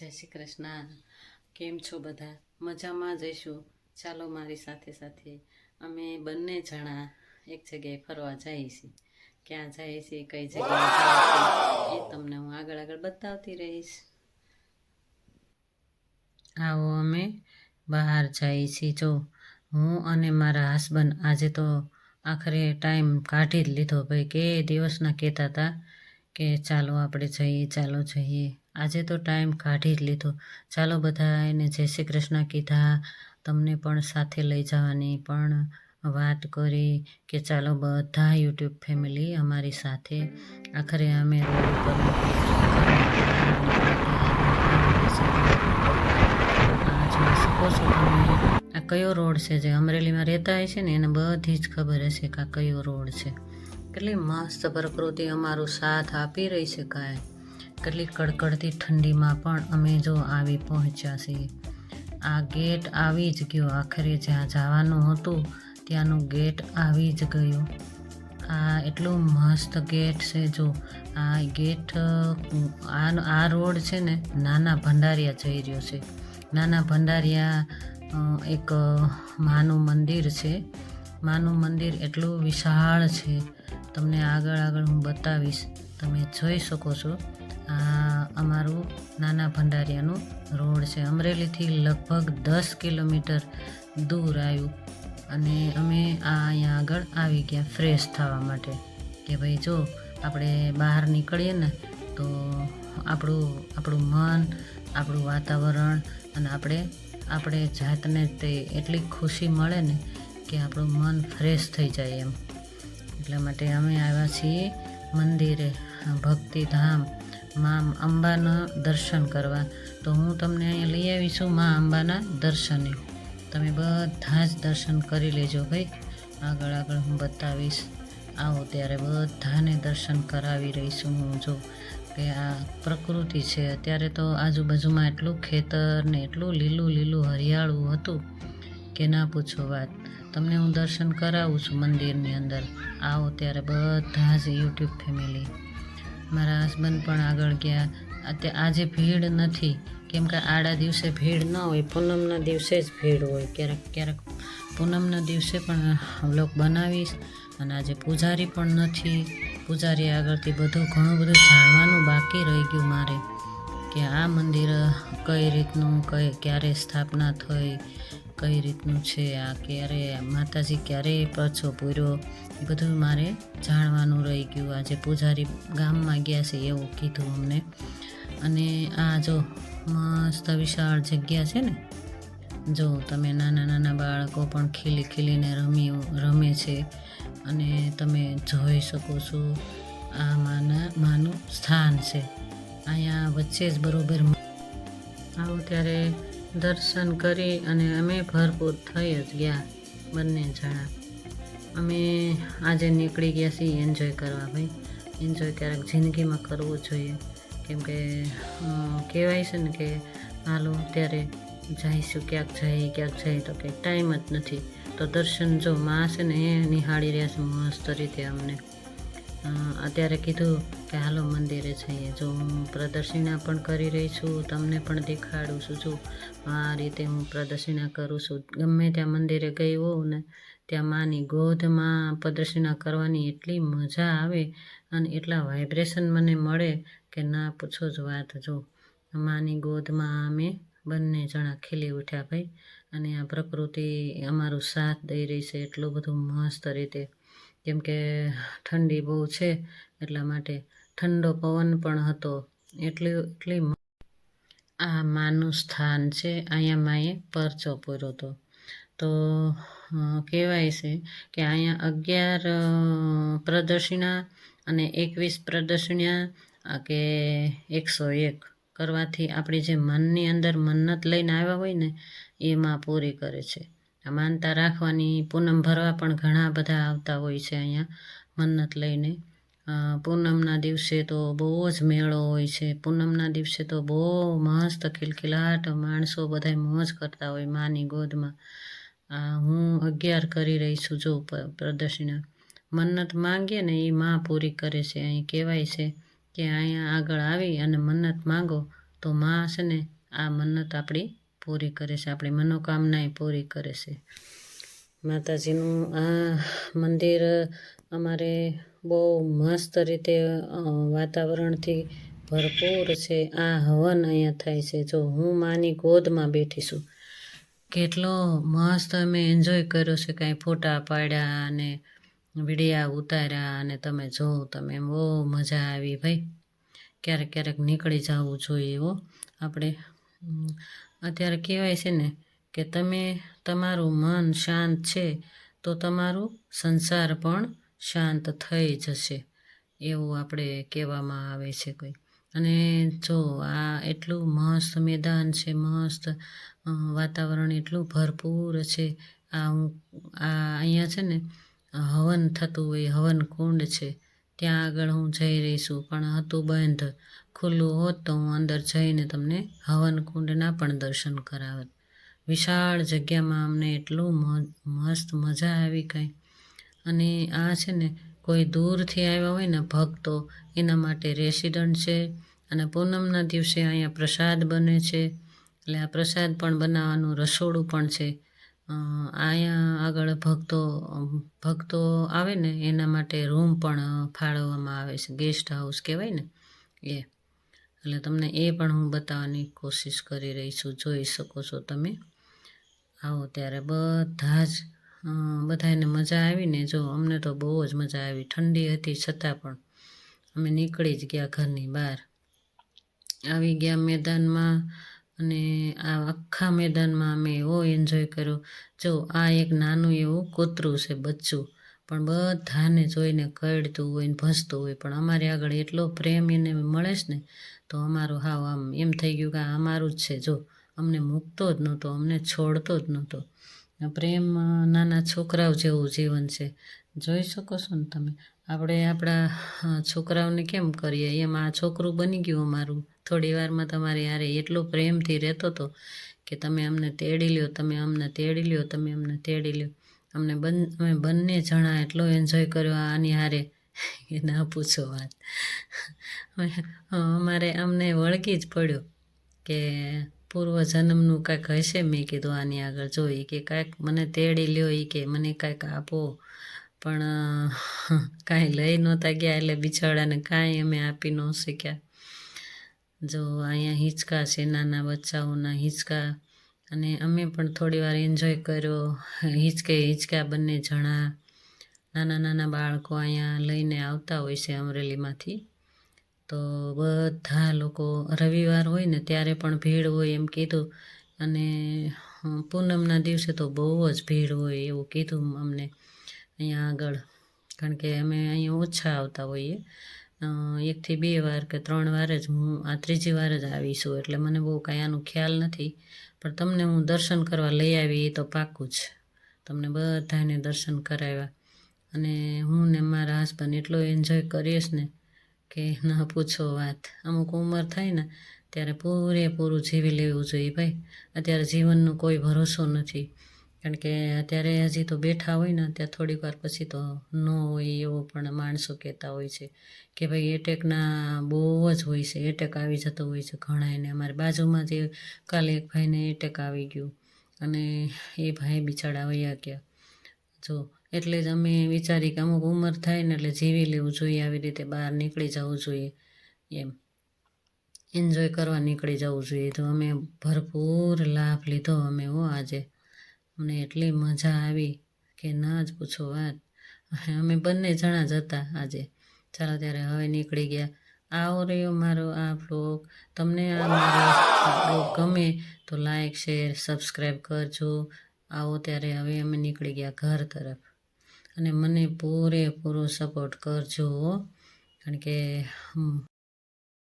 જય શ્રી કૃષ્ણ. કેમ છો બધા? મજામાં જઈશું ચાલો મારી સાથે સાથે અમે બંને જણા એક જગ્યાએ ફરવા જઈએ છીએ ક્યાં જઈએ છીએ કઈ જગ્યાએ એ તમને હું આગળ આગળ બતાવતી રહીશ. આવો અમે બહાર જઈએ છીએ જો, હું અને મારા હસબન્ડ આજે તો આખરે ટાઈમ કાઢી જ લીધો. ભાઈ, કે દિવસના કહેતા હતા કે ચાલો આપણે જઈએ, ચાલો જઈએ. આજે તો ટાઈમ કાઢી જ લીધો. ચાલો બધા એને જય શ્રી કૃષ્ણ કીધા. તમને પણ સાથે લઈ જવાની પણ વાત કરી કે ચાલો બધા યુટ્યુબ ફેમિલી અમારી સાથે આખરે અમે રોડ આ કયો રોડ છે જે અમરેલીમાં રહેતા હોય છે ને એને બધી જ ખબર હશે કે આ કયો રોડ છે. કેટલી મસ્ત પ્રકૃતિ અમારો સાથ આપી રહી છે કાંઈ. કેટલી કડકડતી ઠંડીમાં પણ અમે જો આવી પહોંચ્યા છીએ. આ ગેટ આવી જ ગયો. આખરે જ્યાં જવાનું હતું ત્યાંનું ગેટ આવી જ ગયું. આ એટલું મસ્ત ગેટ છે જો. આ ગેટ, આ આ રોડ છે ને નાના ભંડારિયા જઈ રહ્યો છે. નાના ભંડારિયા એક માનું મંદિર છે. માનું મંદિર એટલું વિશાળ છે. તમને આગળ આગળ હું બતાવીશ. તમે જોઈ શકો છો. આ અમારું નાના ભંડારિયાનું રોડ છે. અમરેલીથી લગભગ દસ કિલોમીટર દૂર આવ્યું અને અમે આ અહીંયા આગળ આવી ગયા ફ્રેશ થવા માટે કે ભાઈ જો આપણે બહાર નીકળીએ ને તો આપણું આપણું મન, આપણું વાતાવરણ અને આપણે આપણે જાતને તે એટલી ખુશી મળે ને કે આપણું મન ફ્રેશ થઈ જાય એમ. એટલા માટે અમે આવ્યા છીએ મંદિરે, ભક્તિધામ. મા અંબાના દર્શન કરવા. તો હું તમને અહીંયા લઈ આવી છું મા અંબાના દર્શને. તમે બધા જ દર્શન કરી લેજો ભાઈ. આગળ આગળ હું બતાવીશ. આવો ત્યારે બધાને દર્શન કરાવી રહીશું હું જો કે આ પ્રકૃતિ છે. અત્યારે તો આજુબાજુમાં એટલું ખેતર ને એટલું લીલું લીલું હરિયાળું હતું કે ના પૂછો વાત. તમને હું દર્શન કરાવું છું મંદિરની અંદર. આવો ત્યારે બધા જ યુટ્યુબ ફેમિલી. મારા હસબન્ડ પણ આગળ ગયા. અત્યારે આજે ભીડ નથી. કેમ કે આડા દિવસે ભીડ ન હોય, પૂનમના દિવસે જ ભીડ હોય. ક્યારેક ક્યારેક પૂનમના દિવસે પણ વ્લોગ બનાવીશ. અને આજે પૂજારી પણ નથી. પૂજારી આગળથી બધું, ઘણું બધું જાણવાનું બાકી રહી ગયું મારે. કે આ મંદિર કઈ રીતનું, કઈ, ક્યારે સ્થાપના થઈ કઈ રીતનું છે આ, ક્યારે માતાજી ક્યારે પછો પૂર્યો, એ બધું મારે જાણવાનું રહી ગયું. આજે પૂજારી ગામમાં ગયા છે એવું કીધું અમને. અને આ જો મસ્ત વિશાળ જગ્યા છે ને, જો તમે નાના નાના બાળકો પણ ખીલી ખીલીને રમી, રમે છે અને તમે જોઈ શકો છો આ માના, માનું સ્થાન છે. અહીંયા વચ્ચે જ બરાબર આવું ત્યારે દર્શન કરી અને અમે ભરપૂર થઈ જ ગયા બંને જણા. અમે આજે નીકળી ગયા છીએ એન્જોય કરવા ભાઈ. એન્જોય ક્યારેક જિંદગીમાં કરવું જોઈએ. કેમ કે કહેવાય છે ને કે હાલો ત્યારે જઈશું, ક્યાંક જઈએ ક્યાંક જઈએ તો કે ટાઈમ જ નથી. તો દર્શન જો માં છે ને એ નિહાળી રહ્યા છે મસ્ત રીતે અમને. અત્યારે કીધું કે હાલો મંદિરે જઈએ. જો હું પ્રદર્શિના પણ કરી રહી છું, તમને પણ દેખાડું છું. જો આ રીતે હું પ્રદર્શિના કરું છું, ગમે ત્યાં મંદિરે ગઈ હોઉં ને, ત્યાં માની ગોધમાં પ્રદર્શિના કરવાની એટલી મજા આવે અને એટલા વાઇબ્રેશન મને મળે કે ના પૂછો જ વાત. જો માની ગોધમાં અમે બંને જણા ખીલી ઉઠ્યા ભાઈ અને આ પ્રકૃતિ અમારું સાથ દઈ રહી છે એટલું બધું મસ્ત રીતે. કેમ કે ઠંડી બહુ છે, એટલા માટે ઠંડો પવન પણ હતો. એટલી એટલી આ માનું સ્થાન છે, અહીંયા માએ પરચો પૂર્યો હતો. તો કહેવાય છે કે અહીંયા અગિયાર પ્રદર્શિના અને એકવીસ આ કે એકસો એક કરવાથી આપણી જે મનની અંદર મન્નત લઈને આવ્યા હોય ને, એમાં પૂરી કરે છે. માનતા રાખવાની, પૂનમ ભરવા પણ ઘણા બધા આવતા હોય છે અહીંયા, મન્નત લઈને. પૂનમના દિવસે તો બહુ જ મેળો હોય છે. પૂનમના દિવસે તો બહુ મસ્ત ખિલખિલાટ માણસો બધા મોજ કરતા હોય માની ગોદમાં. હું અગિયાર કરી રહી છું જો પ્રદર્શિના. મન્નત માંગીએ ને એ માં પૂરી કરે છે. અહીં કહેવાય છે કે અહીંયા આગળ આવી અને મન્નત માંગો તો માં છે ને આ મન્નત આપણી પૂરી કરે છે, આપણી મનોકામનાએ પૂરી કરે છે. માતાજીનું આ મંદિર અમારે બહુ મસ્ત રીતે વાતાવરણથી ભરપૂર છે. આ હવન અહીંયા થાય છે. જો હું માની ગોદમાં બેઠી છું. કેટલો મસ્ત અમે એન્જોય કર્યો છે. કાંઈ ફોટા પાડ્યા અને વિડીયા ઉતાર્યા અને તમે જો, તમે બહુ મજા આવી. ભાઈ, ક્યારેક ક્યારેક નીકળી જવું જોઈએ હો. આપણે અત્યારે કહેવાય છે ને કે તમે તમારું મન શાંત છે, તો તમારું સંસાર પણ શાંત થઈ જશે. એવું આપણે કહેવામાં આવે છે કોઈ. અને જો આ એટલું મસ્ત મેદાન છે, મસ્ત વાતાવરણ એટલું ભરપૂર છે, આ હું, આ અહીંયા છે ને હવન થતું હોય હવન કુંડ છે ત્યાં આગળ હું જઈ રહી છું. પણ હતું બંધ. ખુલ્લું હોત તો હું અંદર જઈને તમને હવન કુંડના પણ દર્શન કરાવત. વિશાળ જગ્યામાં અમને એટલું મસ્ત મજા આવી કંઈ. અને આ છે ને, કોઈ દૂરથી આવ્યા હોય ને ભક્તો, એના માટે રેસિડન્ટ છે. અને પૂનમના દિવસે અહીંયા પ્રસાદ બને છે. એટલે આ પ્રસાદ પણ બનાવવાનું રસોડું પણ છે. અહીંયા આગળ ભક્તો ભક્તો આવે ને, એના માટે રૂમ પણ ફાળવવામાં આવે છે. ગેસ્ટ હાઉસ કહેવાય ને, એ. એટલે તમને એ પણ હું બતાવવાની કોશિશ કરી રહી છું. જોઈ શકો છો તમે. આવો ત્યારે બધા જ બધાને મજા આવી ને, જો અમને તો બહુ જ મજા આવી. ઠંડી હતી છતાં પણ અમે નીકળી જ ગયા ઘરની બહાર. આવી ગયા મેદાનમાં અને આ આખા મેદાનમાં અમે એવો એન્જોય કર્યો. જો આ એક નાનું એવું કૂતરું છે બચ્ચું, પણ બધાને જોઈને કરડતું હોય ને ભસતું હોય, પણ અમારી આગળ એટલો પ્રેમ એને મળે છે ને, તો અમારું હાવ આમ એમ થઈ ગયું કે આ અમારું જ છે. જો અમને મૂકતો જ નહોતો, અમને છોડતો જ નહોતો. પ્રેમ નાના છોકરાઓ જેવું જીવન છે. જોઈ શકો છો ને તમે? આપણે આપણા છોકરાઓને કેમ કરીએ? એમ આ છોકરું બની ગયું અમારું. થોડી વારમાં તમારે યારે એટલો પ્રેમથી રહેતો હતો કે તમે અમને તેડી લ્યો, તમે અમને તેડી લ્યો, તમે અમને તેડી લ્યો. અમને બન, અમે બંને જણા એટલો એન્જોય કર્યો આની હારે. કે ના પૂછો વાત. અમારે અમને વળગી જ પડ્યો કે પૂર્વ જન્મનું કાંઈક હશે મેં કીધું આની આગળ. જોઈ કે કાંઈક મને તેડી લ્યો એ કે મને કાંઈક આપો. પણ કાંઈ લઈ નહોતા ગયા એટલે બિચારાને કાંઈ અમે આપી ન શક્યા. જો અહીંયા હિંચકા છે, નાના બચ્ચાઓના હિંચકા. અને અમે પણ થોડી વાર એન્જોય કર્યો. હિંચકે હિંચકા બંને જણા નાના નાના બાળકો અહીંયા લઈને આવતા હોય છે અમરેલીમાંથી. તો બધા લોકો રવિવાર હોય ને ત્યારે પણ ભીડ હોય એમ કીધું. અને પૂનમના દિવસે તો બહુ જ ભીડ હોય એવું કીધું અમને અહીંયા આગળ. કારણ કે અમે અહીંયા ઓછા આવતા હોઈએ. એકથી બે વાર કે ત્રણ વાર જ હું આ ત્રીજી વાર જ આવીશું એટલે મને બહુ કાંઈ આનું ખ્યાલ નથી. પણ તમને હું દર્શન કરવા લઈ આવી એ તો પાકું જ. તમને બધાને દર્શન કરાવ્યા. અને હું ને મારા હસબન્ડ એટલો એન્જોય કરીશ ને કે ના પૂછો વાત. અમુક ઉંમર થાય ને ત્યારે પૂરેપૂરું જીવી લેવું જોઈએ ભાઈ. અત્યારે જીવનનો કોઈ ભરોસો નથી. કારણ કે અત્યારે હજી તો બેઠા હોય ને ત્યાં થોડીક વાર પછી તો ન હોય એવો પણ માણસો કહેતા હોય છે કે ભાઈ એટેકના બહુ જ હોય છે એટેક આવી જતો હોય છે ઘણાયને અમારી બાજુમાં જે કાલે એક ભાઈને એટેક આવી ગયું અને એ ભાઈ બિચારા વયા ગયા. જો, એટલે જ અમે વિચારી કે અમુક ઉંમર થાય ને એટલે જીવી લેવું જોઈએ, આવી રીતે બહાર નીકળી જવું જોઈએ એમ. એન્જોય કરવા નીકળી જવું જોઈએ. તો અમે ભરપૂર લાભ લીધો અમે હો આજે. અમને એટલી મજા આવી કે ના જ પૂછો વાત. અમે બંને જણા જ હતા આજે. ચાલો ત્યારે હવે નીકળી ગયા. આવો રહ્યો મારો આ બ્લોગ તમને આ મારો બ્લોગ ગમે તો લાઈક શેર સબસ્ક્રાઈબ કરજો. આવો ત્યારે હવે અમે નીકળી ગયા ઘર તરફ. અને મને પૂરેપૂરો સપોર્ટ કરજો કારણ કે